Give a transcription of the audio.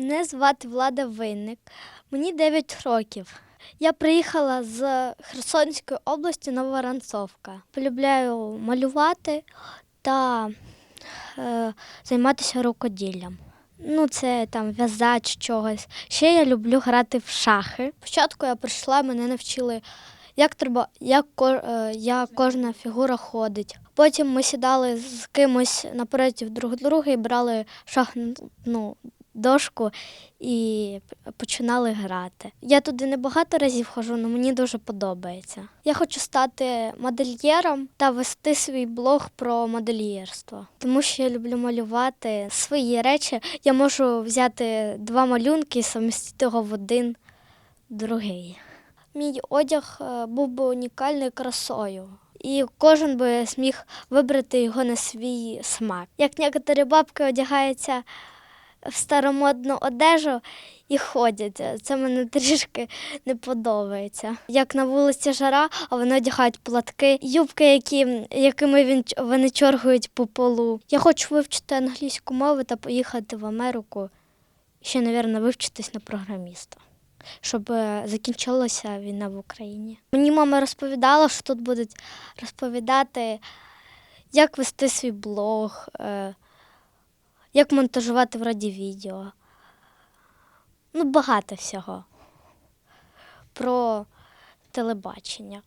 Мене звати Влада Винник, мені 9 років. Я приїхала з Херсонської області Новоранцовка. Полюбляю малювати та е, займатися рукоділлям. Ну, це там в'язач чогось. Ще я люблю грати в шахи. Спочатку я прийшла, мене навчили, як треба, як, е, як кожна фігура ходить. Потім ми сідали з кимось напротив друг друга і брали шахну дошку і починали грати. Я туди не багато разів хожу, але мені дуже подобається. Я хочу стати модельєром та вести свій блог про модельєрство, тому що я люблю малювати свої речі. Я можу взяти два малюнки і совмістити його в один другий. Мій одяг е, був би унікальною красою. І кожен би зміг вибрати його на свій смак. Як некоторі бабки одягаються в старомодну одежу і ходять. Це мені трішки не подобається. Як на вулиці жара, а вони одягають платки, юбки, які, якими він, вони чоргують по полу. Я хочу вивчити англійську мову та поїхати в Америку. Ще, мабуть, вивчитись на програміста. Щоб е, закінчилася війна в Україні. Мені мама розповідала, що тут будуть розповідати, як вести свій блог, е, як монтажувати вроді відео. Ну, багато всього про телебачення.